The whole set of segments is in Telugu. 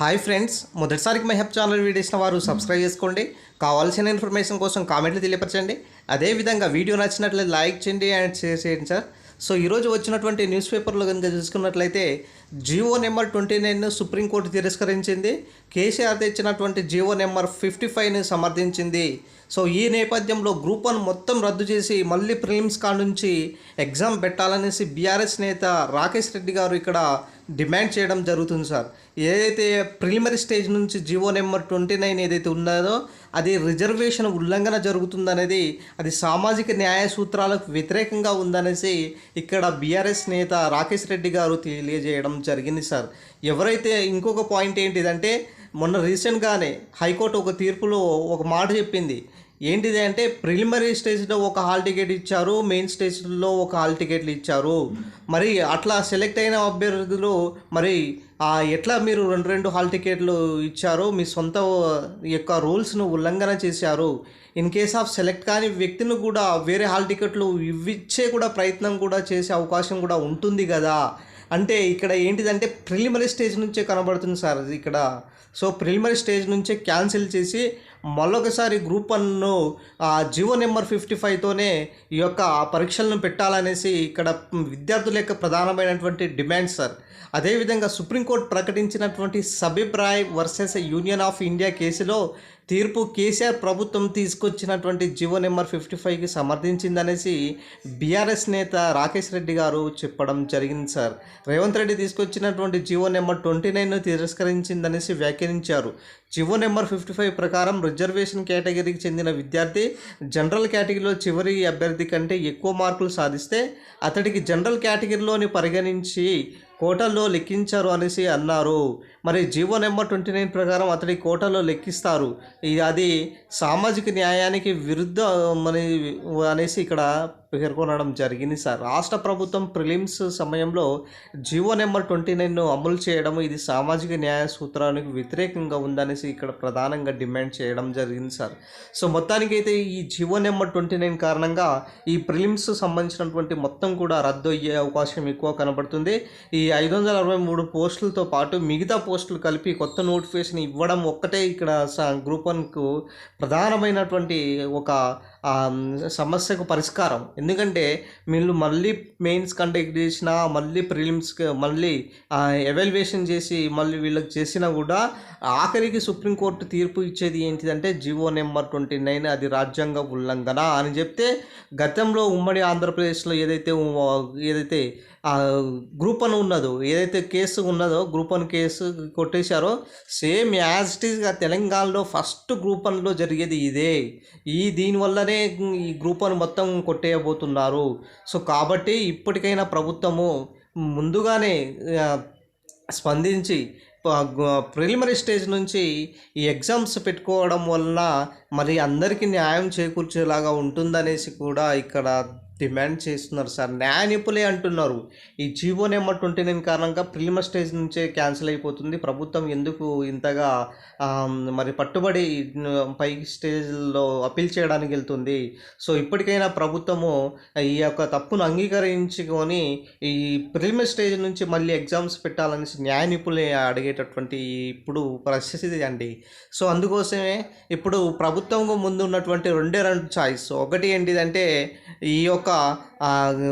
హాయ్ ఫ్రెండ్స్ మొదటిసారికి మై హెప్ ఛానల్ వీడియో వారు సబ్స్క్రైబ్ చేసుకోండి. కావాల్సిన ఇన్ఫర్మేషన్ కోసం కామెంట్లు తెలియపరచండి. అదేవిధంగా వీడియో నచ్చినట్లయితే లైక్ చేయండి అండ్ షేర్ చేయండి సార్. సో ఈరోజు వచ్చినటువంటి న్యూస్ పేపర్లో కనుక చూసుకున్నట్లయితే G O number twenty nine supreme court తిరస్కరించింది. కేసీఆర్ తెచ్చినటువంటి జియో నెంబర్ ఫిఫ్టీ ఫైవ్ని సమర్థించింది. సో ఈ నేపథ్యంలో గ్రూప్ వన్ మొత్తం రద్దు చేసి మళ్ళీ ప్రిలిమ్స్ కాడ నుంచి ఎగ్జామ్ పెట్టాలనేసి బీఆర్ఎస్ నేత రాకేష్ రెడ్డి గారు ఇక్కడ డిమాండ్ చేయడం జరుగుతుంది సార్. ఏదైతే ప్రిలిమరీ స్టేజ్ నుంచి జివో నెంబర్ ట్వంటీ నైన్ ఏదైతే ఉన్నదో అది రిజర్వేషన్ ఉల్లంఘన జరుగుతుందనేది అది సామాజిక న్యాయ సూత్రాలకు వ్యతిరేకంగా ఉందనేసి ఇక్కడ బీఆర్ఎస్ నేత రాకేష్ రెడ్డి గారు తెలియజేయడం జరిగింది సార్. ఎవరైతే ఇంకొక పాయింట్ ఏంటిదంటే మొన్న రీసెంట్గానే హైకోర్టు ఒక తీర్పులో ఒక మాట చెప్పింది. ఏంటిది అంటే ప్రిలిమరీ స్టేజ్లో ఒక హాల్ టికెట్ ఇచ్చారు మెయిన్ స్టేజ్లో ఒక హాల్ టికెట్లు ఇచ్చారు. మరి అట్లా సెలెక్ట్ అయిన అభ్యర్థులు మరి ఎట్లా మీరు రెండు రెండు హాల్ టికెట్లు ఇచ్చారు? మీ సొంత యొక్క రూల్స్ను ఉల్లంఘన చేశారు. ఇన్ కేస్ ఆఫ్ సెలెక్ట్ కాని వ్యక్తిని కూడా వేరే హాల్ టికెట్లు ఇవ్విచ్చే కూడా ప్రయత్నం కూడా చేసే అవకాశం కూడా ఉంటుంది కదా. అంటే ఇక్కడ ఏంటిదంటే ప్రిలిమరీ స్టేజ్ నుంచే కనబడుతుంది సార్ ఇక్కడ. సో ప్రిలిమరీ స్టేజ్ నుంచే క్యాన్సిల్ చేసి మళ్ళొకసారి గ్రూప్ వన్ను జివో నెంబర్ ఫిఫ్టీ ఫైవ్తోనే ఈ యొక్క పరీక్షలను పెట్టాలనేసి ఇక్కడ విద్యార్థుల యొక్క ప్రధానమైనటువంటి డిమాండ్ సార్. అదేవిధంగా సుప్రీంకోర్టు ప్రకటించినటువంటి సబీబ్ Rai versus union of India కేసులో తీర్పు కేసీఆర్ ప్రభుత్వం తీసుకొచ్చినటువంటి జివో నెంబర్ ఫిఫ్టీ ఫైవ్కి సమర్థించిందనేసి బీఆర్ఎస్ నేత రాకేష్ రెడ్డి గారు చెప్పడం జరిగింది సార్. రేవంత్ రెడ్డి తీసుకొచ్చినటువంటి జివో నెంబర్ ట్వంటీ నైన్ తిరస్కరించిందనేసి వ్యాఖ్యానించారు. జివో నెంబర్ ఫిఫ్టీ ఫైవ్ ప్రకారం రిజర్వేషన్ కేటగిరీకి చెందిన విద్యార్థి జనరల్ కేటగిరీలో చివరి అభ్యర్థి కంటే ఎక్కువ మార్కులు సాధిస్తే అతడికి జనరల్ కేటగిరీలోని పరిగణించి కోటల్లో లెక్కించారు అనేసి అన్నారు. మరి జీవో నెంబర్ ట్వంటీ నైన్ ప్రకారం అతడి కోటలో లెక్కిస్తారు. ఇది అది సామాజిక న్యాయానికి విరుద్ధ అనేసి ఇక్కడ పేర్కొనడం జరిగింది సార్. రాష్ట్ర ప్రభుత్వం ప్రిలిమ్స్ సమయంలో జీవో నెంబర్ ట్వంటీ నైన్ను అమలు చేయడం ఇది సామాజిక న్యాయ సూత్రానికి వ్యతిరేకంగా ఉందనేసి ఇక్కడ ప్రధానంగా డిమాండ్ చేయడం జరిగింది సార్. సో మొత్తానికి అయితే ఈ జీవో నెంబర్ ట్వంటీ నైన్ కారణంగా ఈ ప్రిలిమ్స్ సంబంధించినటువంటి మొత్తం కూడా రద్దు అయ్యే అవకాశం ఎక్కువ కనబడుతుంది. ఈ ఐదు వందల అరవై మూడు పోస్టులతో పాటు మిగతా పోస్టులు కలిపి కొత్త నోటిఫికేషన్ ఇవ్వడం ఒక్కటే ఇక్కడ స- గ్రూప్ వన్కు ప్రధానమైనటువంటి ఒక సమస్యకు పరిష్కారం. ఎందుకంటే వీళ్ళు మళ్ళీ మెయిన్స్ కండక్ట్ చేసినా మళ్ళీ ప్రిలిమ్స్కి మళ్ళీ ఎవాల్యుయేషన్ చేసి మళ్ళీ వీళ్ళకి చేసినా కూడా ఆఖరికి సుప్రీంకోర్టు తీర్పు ఇచ్చేది ఏంటిదంటే జివో నెంబర్ ట్వంటీ నైన్ అది రాజ్యాంగ ఉల్లంఘన అని చెప్తే గతంలో ఉమ్మడి ఆంధ్రప్రదేశ్లో ఏదైతే ఏదైతే గ్రూప్ అని ఉన్న ఉండదు. ఏదైతే కేసు ఉన్నదో గ్రూప్ వన్ కేసు కొట్టేశారో సేమ్ యాజ్ ఇట్ ఈస్గా తెలంగాణలో ఫస్ట్ గ్రూప్ వన్లో జరిగేది ఇదే. ఈ దీనివల్లనే ఈ గ్రూప్ వన్ మొత్తం కొట్టేయబోతున్నారు. సో కాబట్టి ఇప్పటికైనా ప్రభుత్వము ముందుగానే స్పందించి ప్రిలిమరీ స్టేజ్ నుంచి ఈ ఎగ్జామ్స్ పెట్టుకోవడం వలన మరి అందరికీ న్యాయం చేకూర్చేలాగా ఉంటుందనేసి కూడా ఇక్కడ డిమాండ్ చేస్తున్నారు సార్. న్యాయ నిపుణులే అంటున్నారు. ఈ జీవో నెంబర్ ట్వంటీ నైన్ కారణంగా ప్రిలిమర్ స్టేజ్ నుంచే క్యాన్సిల్ అయిపోతుంది. ప్రభుత్వం ఎందుకు ఇంతగా మరి పట్టుబడి పై స్టేజ్లో అప్పీల్ చేయడానికి వెళ్తుంది? సో ఇప్పటికైనా ప్రభుత్వము ఈ యొక్క తప్పును అంగీకరించుకొని ఈ ప్రిలిమర్ స్టేజ్ నుంచి మళ్ళీ ఎగ్జామ్స్ పెట్టాలనేసి న్యాయ నిపుణులు అడిగేటటువంటి ఇప్పుడు పరిస్థితి అండి. సో అందుకోసమే ఇప్పుడు ప్రభుత్వం ముందు ఉన్నటువంటి రెండే రెండు చాయిస్ ఒకటి ఏంటిదంటే ఈ యొక్క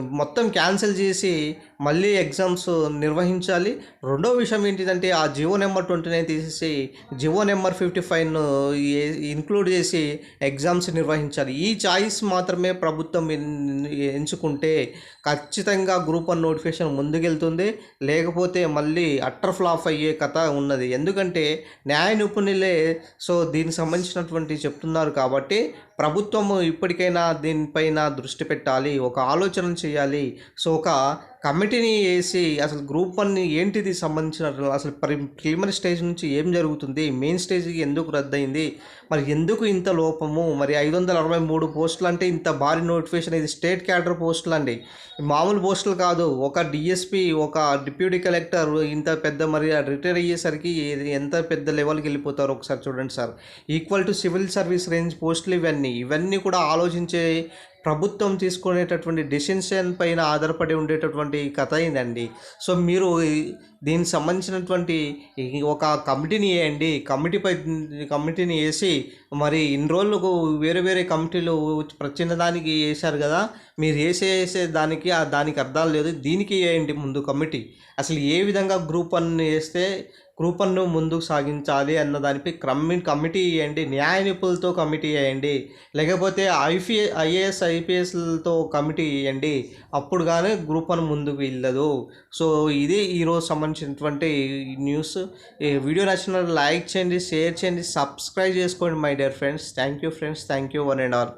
మొత్తం క్యాన్సిల్ చేసి మళ్ళీ ఎగ్జామ్స్ నిర్వహించాలి. రెండో విషయం ఏంటిదంటే ఆ జివో నెంబర్ ట్వంటీ నైన్ తీసేసి జియో నెంబర్ ఫిఫ్టీ ఫైవ్ను ఇంక్లూడ్ చేసి ఎగ్జామ్స్ నిర్వహించాలి. ఈ చాయిస్ మాత్రమే ప్రభుత్వం ఎన్- ఎంచుకుంటే ఖచ్చితంగా గ్రూప్ వన్ నోటిఫికేషన్ ముందుకెళ్తుంది. లేకపోతే మళ్ళీ అట్టర్ ఫ్లాప్ అయ్యే కథ ఉన్నది. ఎందుకంటే న్యాయ నిపుణులే సో దీనికి సంబంధించినటువంటి చెప్తున్నారు కాబట్టి ప్రభుత్వము ఇప్పటికైనా దీనిపైన దృష్టి పెట్టాలి ఒక ఆలోచన చేయాలి. సో ఒక కమిటీని వేసి అసలు గ్రూప్ వన్ ఏంటిది సంబంధించిన అసలు ప్రి ప్రిలిమినరీ స్టేజ్ నుంచి ఏం జరుగుతుంది? మెయిన్ స్టేజ్కి ఎందుకు రద్దయింది? మరి ఎందుకు ఇంత లోపము? మరి ఐదు వందల అరవై మూడు పోస్టులు అంటే ఇంత భారీ నోటిఫికేషన్ ఇది స్టేట్ క్యాడర్ పోస్టులు అండి. మామూలు పోస్టులు కాదు. ఒక డిఎస్పి ఒక డిప్యూటీ కలెక్టర్ ఇంత పెద్ద మరి రిటైర్ అయ్యేసరికి ఎంత పెద్ద లెవెల్కి వెళ్ళిపోతారో ఒకసారి చూడండి sir. Equal to civil service range పోస్టులు ఇవన్నీ. ఇవన్నీ కూడా ఆలోచించే ప్రభుత్వం తీసుకునేటటువంటి డెసిషన్ పైన ఆధారపడి ఉండేటటువంటి కథ అయిందండి సో మీరు దీనికి సంబంధించినటువంటి ఒక కమిటీని వేయండి. కమిటీపై కమిటీని వేసి మరి ఇన్ని రోజులకు వేరే వేరే కమిటీలు చిన్న దానికి వేశారు కదా? మీరు వేసే వేసే దానికి దానికి అర్థాలు లేదు. దీనికి వేయండి ముందు కమిటీ. అసలు ఏ విధంగా గ్రూప్ వన్ వేస్తే కృపను ముందుకు సాగించాలి అన్న దానిపై క్రమి కమిటీ వేయండి. న్యాయ నిపుణులతో కమిటీ వేయండి. లేకపోతే ఐపీ ఐఏఎస్ ఐపీఎస్లతో కమిటీ వేయండి. అప్పుడు కానీ గ్రూప్ ముందుకు వెళ్ళదు. సో ఇది ఈరోజు సంబంధించినటువంటి న్యూస్. ఈ వీడియో నచ్చిన లైక్ చేయండి షేర్ చేయండి సబ్స్క్రైబ్ చేసుకోండి my dear friends. Thank you friends. Thank you one and all.